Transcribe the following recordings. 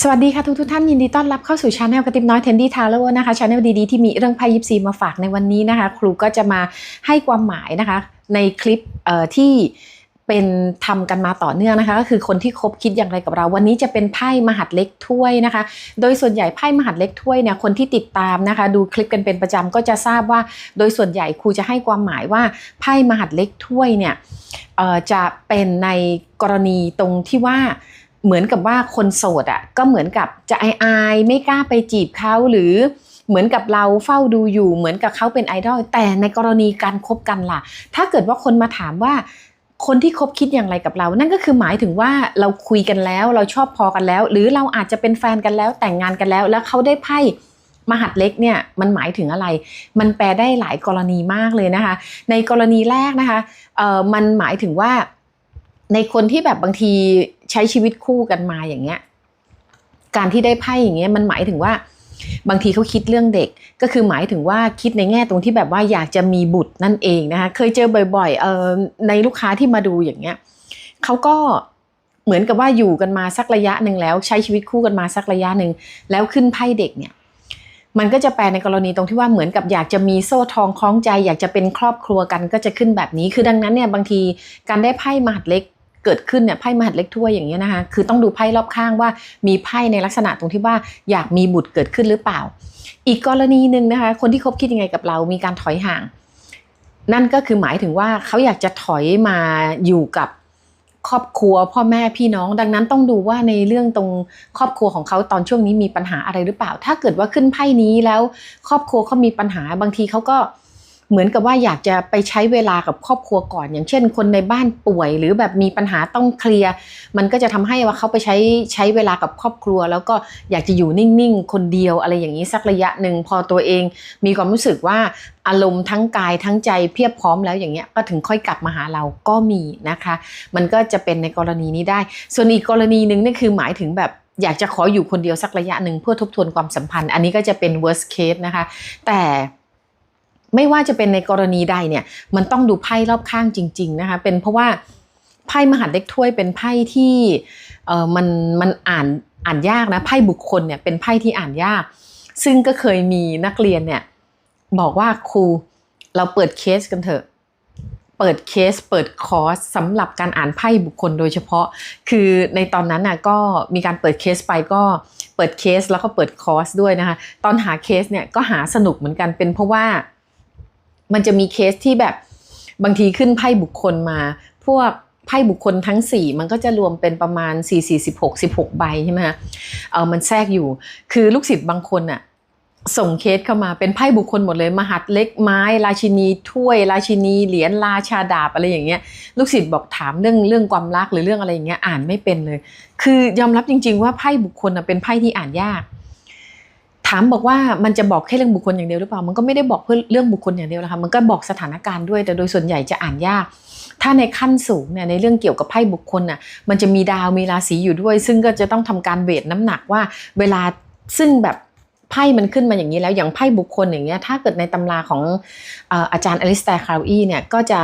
สวัสดีค่ะทุกทุกท่านยินดีต้อนรับเข้าสู่ชาแนลกระติบน้อยเทนดี้ทาโร่นะคะชาแนลดีๆที่มีเรื่องไพ่ยิปซีมาฝากในวันนี้นะคะ ครูก็จะมาให้ความหมายนะคะในคลิปที่เป็นทำกันมาต่อเนื่องนะคะ ก็คือคนที่คบคิดอย่างไรกับเรา วันนี้จะเป็นไพ่มหัดเล็กถ้วยนะคะ โดยส่วนใหญ่ไพ่มหัดเล็กถ้วยเนี่ยคนที่ติดตามนะคะ ดูคลิปกันเป็นประจำก็จะทราบว่า โดยส่วนใหญ่ครูจะให้ความหมายว่าไพ่มหัดเล็กถ้วยเนี่ยจะเป็นในกรณีตรงที่ว่า เหมือนกับว่าคนโสดอะก็เหมือนกับจะอายอายๆไม่กล้าไปจีบเขาหรือเหมือนกับเราเฝ้าดูอยู่ เหมือนกับเขาเป็นไอดอลแต่ในกรณีการคบกันล่ะ ถ้าเกิดว่าคนมาถามว่าคนที่คบคิดอย่างไรกับเรา นั่นก็คือหมายถึงว่าเราคุยกันแล้วเราชอบพอกันแล้ว หรือเราอาจจะเป็นแฟนกันแล้วแต่งงานกันแล้ว แล้วเขาได้ไพ่มหัดเล็กเนี่ยมันหมายถึงอะไร มันแปลได้หลายกรณีมากเลยนะคะ ในกรณีแรกนะคะเอ่อมันหมายถึงว่าในคนที่แบบบางที ใช้ชีวิตคู่กันมาอย่างเงี้ย การที่ได้ไพ่อย่างเงี้ยมันหมายถึงว่า บางทีเขาคิดเรื่องเด็ก ก็คือหมายถึงว่าคิดในแง่ตรงที่แบบว่าอยากจะมีบุตรนั่นเองนะคะ เคยเจอบ่อยๆเออในลูกค้าที่มาดูอย่างเงี้ยเขาก็เหมือนกับว่าอยู่กันมาสักระยะหนึ่งแล้ว ใช้ชีวิตคู่กันมาสักระยะหนึ่งแล้วขึ้นไพ่เด็กเนี่ยมันก็จะแปลในกรณีตรงที่ว่าเหมือนกับอยากจะมีโซ่ทองคล้องใจ อยากจะเป็นครอบครัวกันก็จะขึ้นแบบนี้ คือดังนั้นเนี่ยบางทีการได้ไพ่มหัดเล็ก เกิดขึ้นเนี่ยไพ่มหัดเล็กถ้วยอย่างเงี้ยนะคะคือต้องดูไพ่รอบข้างว่ามีไพ่ในลักษณะตรงที่ว่าอยากมีบุตรเกิดขึ้นหรือเปล่า อีกกรณีหนึ่งนะคะคนที่คบคิดยังไงกับเรามีการถอยห่าง นั่นก็คือหมายถึงว่าเขาอยากจะถอยมาอยู่กับครอบครัวพ่อแม่พี่น้อง ดังนั้นต้องดูว่าในเรื่องตรงครอบครัวของเขาตอนช่วงนี้มีปัญหาอะไรหรือเปล่า ถ้าเกิดว่าขึ้นไพ่นี้แล้ว ครอบครัวเขามีปัญหาบางทีเขาก็ เหมือนกับว่าอยากจะไปใช้เวลากับครอบครัวก่อน อย่างเช่น คนในบ้านป่วย หรือแบบมีปัญหาต้องเคลียร์ มันก็จะทำให้ว่าเขาไปใช้ใช้เวลากับครอบครัว แล้วก็อยากจะอยู่นิ่งๆ คนเดียวอะไรอย่างนี้สักระยะหนึ่งพอตัวเอง มีความรู้สึกว่าอารมณ์ทั้งกายทั้งใจเพียบพร้อมแล้วอย่างเงี้ยก็ถึงค่อยกลับมาหาเราก็มีนะคะ มันก็จะเป็นในกรณีนี้ได้ ส่วนอีกกรณีหนึ่งนี่คือหมายถึงแบบอยากจะขออยู่คนเดียวสักระยะหนึ่งเพื่อทบทวนความสัมพันธ์ อันนี้ก็จะเป็น worst case นะคะ แต่ ไม่ว่าจะเป็นในกรณีใดเนี่ย มันต้องดูไพ่รอบข้างจริง ๆ นะคะ เป็นเพราะว่าไพ่มหาเล็กถ้วยเป็นไพ่ที่เออมันมันอ่านอ่านยากนะไพ่บุคคลเนี่ยเป็นไพ่ที่อ่านยาก ซึ่งก็เคยมีนักเรียนเนี่ยบอกว่าครูเราเปิดเคสกันเถอะ เปิดเคสเปิดคอร์สสำหรับการอ่านไพ่บุคคลโดยเฉพาะ คือในตอนนั้นน่ะก็มีการเปิดเคสไปก็เปิดเคสแล้วก็เปิดคอร์สด้วยนะคะ ตอนหาเคสเนี่ยก็หาสนุกเหมือนกันเป็นเพราะว่า มันจะมีเคสที่แบบบางทีขึ้นไพ่บุคคลมา พวกไพ่บุคคลทั้ง 4 มันก็จะรวมเป็นประมาณ 4 4 16 16 ใบใช่ไหมคะเออมันแทรกอยู่ คือลูกศิษย์บางคนอะส่งเคสเข้ามาเป็นไพ่บุคคลหมดเลย มหัดเล็กไม้ ราชินีถ้วย ราชินีเหรียญราชาดาบอะไรอย่างเงี้ย ลูกศิษย์บอกถามเรื่องเรื่องความรักหรือเรื่องอะไรอย่างเงี้ยอ่านไม่เป็นเลย คือยอมรับจริง ๆ ว่าไพ่บุคคลน่ะเป็นไพ่ที่อ่านยากามบอกว่ามันจะบอกแค่เรื่องบุคคลอย่างเดียวหรือเปล่า มันก็ไม่ได้บอกเพื่อเรื่องบุคคลอย่างเดียวนะคะมันก็บอกสถานการณ์ด้วย แต่โดยส่วนใหญ่จะอ่านยาก ถ้าในขั้นสูงเนี่ยในเรื่องเกี่ยวกับไพ่บุคคลน่ะมันจะมีดาวมีราศีอยู่ด้วย ซึ่งก็จะต้องทำการเวทน้ำหนักว่า เวลาซึ่งแบบไพ่มันขึ้นมาอย่างนี้แล้วอย่างไพ่บุคคลอย่างเงี้ยถ้าเกิดในตำราของอาจารย์อลิสแตร์คราวอีเนี่ยก็จะ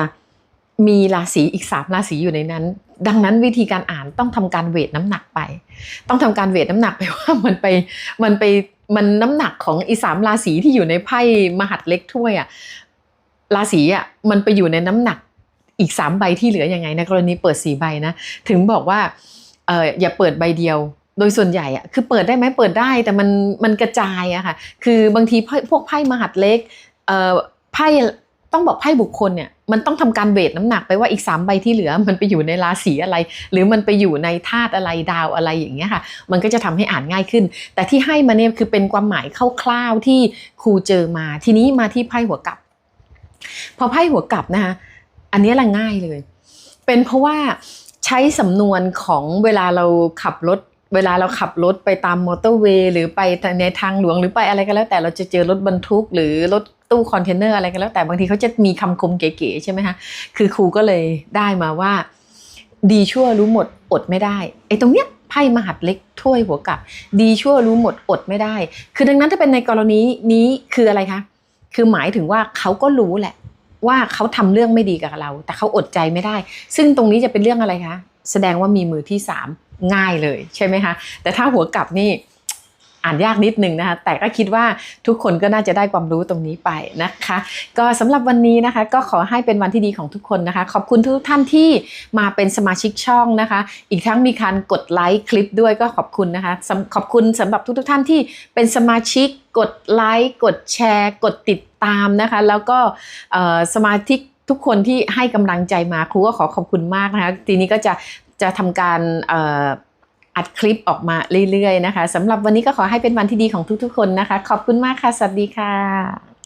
มีราศีอีกสามราศีอยู่ในนั้น ดังนั้นวิธีการอ่านต้องทำการเวทน้ำหนักไป ต้องทำการเวทน้ำหนักไปว่ามันไปมันไปมันน้ำหนักของอีสามราศีที่อยู่ในไพ่มหัดเล็กถ้วยอะราศีอะมันไปอยู่ในน้ำหนักอีกสามใบที่เหลือยังไงในกรณีเปิดสี่ใบนะถึงบอกว่าเอออย่าเปิดใบเดียวโดยส่วนใหญ่อะคือเปิดได้ไหมเปิดได้แต่มันมันกระจายอะค่ะคือบางทีพวกไพ่มหัดเล็กเออไพ่ ต้องบอกไพ่บุคคลเนี่ยมันต้องทำการเวทน้ำหนักไปว่าอีกสามใบที่เหลือ มันไปอยู่ในราศีอะไร หรือมันไปอยู่ในธาตุอะไรดาวอะไรอย่างเงี้ยค่ะ มันก็จะทำให้อ่านง่ายขึ้น แต่ที่ให้มาเนี่ยคือเป็นความหมายคร่าวๆที่ครูเจอมา ทีนี้มาที่ไพ่หัวกลับ พอไพ่หัวกลับนะคะอันนี้ละง่ายเลย เป็นเพราะว่าใช้สำนวนของเวลาเราขับรถเวลาเราขับรถไปตามมอเตอร์เวย์หรือไปในทางหลวงหรือไปอะไรก็แล้วแต่เราจะเจอรถบรรทุกหรือรถ ตู้คอนเทนเนอร์อะไรก็แล้วแต่บางทีเขาจะมีคำคมเก๋ๆใช่ไหมคะคือครูก็เลยได้มาว่า ดีชั่วรู้หมดอดไม่ได้ไอ้ตรงเนี้ยไพ่มหัดเล็กถ้วยหัวกลับ ดีชั่วรู้หมดอดไม่ได้ คือดังนั้นถ้าเป็นในกรณีนี้คืออะไรคะคือหมายถึงว่าเขาก็รู้แหละ ว่าเขาทำเรื่องไม่ดีกับเรา แต่เขาอดใจไม่ได้ ซึ่งตรงนี้จะเป็นเรื่องอะไรคะแสดงว่ามีมือที่สามง่ายเลยใช่ไหมคะแต่ถ้าหัวกลับนี่ อ่านยากนิดนึงนะคะ แต่ก็คิดว่าทุกคนก็น่าจะได้ความรู้ตรงนี้ไปนะคะ ก็สำหรับวันนี้นะคะ ก็ขอให้เป็นวันที่ดีของทุกคนนะคะ ขอบคุณทุกท่านที่มาเป็นสมาชิกช่องนะคะ อีกทั้งมีการกดไลค์คลิปด้วยก็ขอบคุณนะคะ ขอบคุณสำหรับทุกๆท่านที่เป็นสมาชิกกดไลค์กดแชร์ กดติดตามนะคะ แล้วก็สมาชิกทุกคนที่ให้กำลังใจมาครูก็ขอขอบคุณมากนะคะ ทีนี้ก็จะจะทำการ อัดคลิปออกมาเรื่อยๆนะคะสำหรับวันนี้ก็ขอให้เป็นวันที่ดีของทุกๆคนนะคะ ขอบคุณมากค่ะ สวัสดีค่ะ